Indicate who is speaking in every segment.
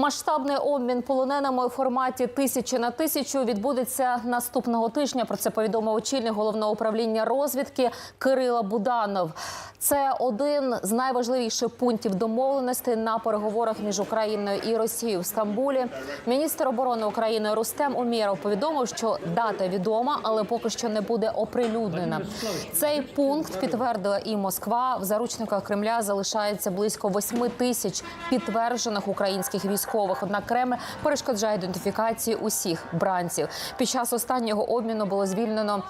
Speaker 1: Масштабний обмін полоненими у форматі тисячі на тисячу відбудеться наступного тижня. Про це повідомив очільник головного управління розвідки Кирила Буданов. Це один з найважливіших пунктів домовленостей на переговорах між Україною і Росією в Стамбулі. Міністр оборони України Рустем Умєров повідомив, що дата відома, але поки що не буде оприлюднена. Цей пункт підтвердила і Москва. В заручниках Кремля залишається близько 8 тисяч підтверджених українських військових. Однак Кремль перешкоджає ідентифікації усіх бранців. Під час останнього обміну було звільнено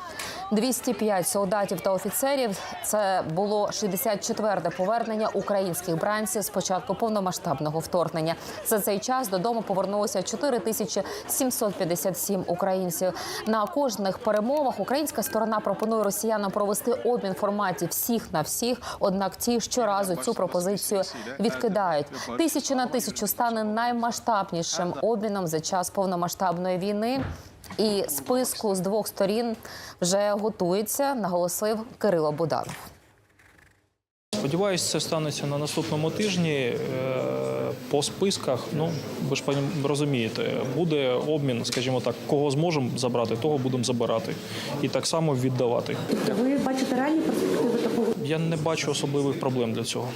Speaker 1: 205 солдатів та офіцерів. Це було 64-те повернення українських бранців з початку повномасштабного вторгнення. За цей час додому повернулося 4757 українців. На кожних перемовах українська сторона пропонує росіянам провести обмін в форматі всіх на всіх. Однак ті щоразу цю пропозицію відкидають. Тисячу на тисячу стане наймасштабнішим обміном за час повномасштабної війни. І списку з двох сторін вже готується, наголосив Кирило Буданов.
Speaker 2: Сподіваюсь, це станеться на наступному тижні. Е, По списках, ну ви ж понім- розумієте, буде обмін, скажімо так, кого зможемо забрати, того будемо забирати, і так само віддавати.
Speaker 3: Ви бачите реальні перспективи такого?
Speaker 2: Я не бачу особливих проблем для цього.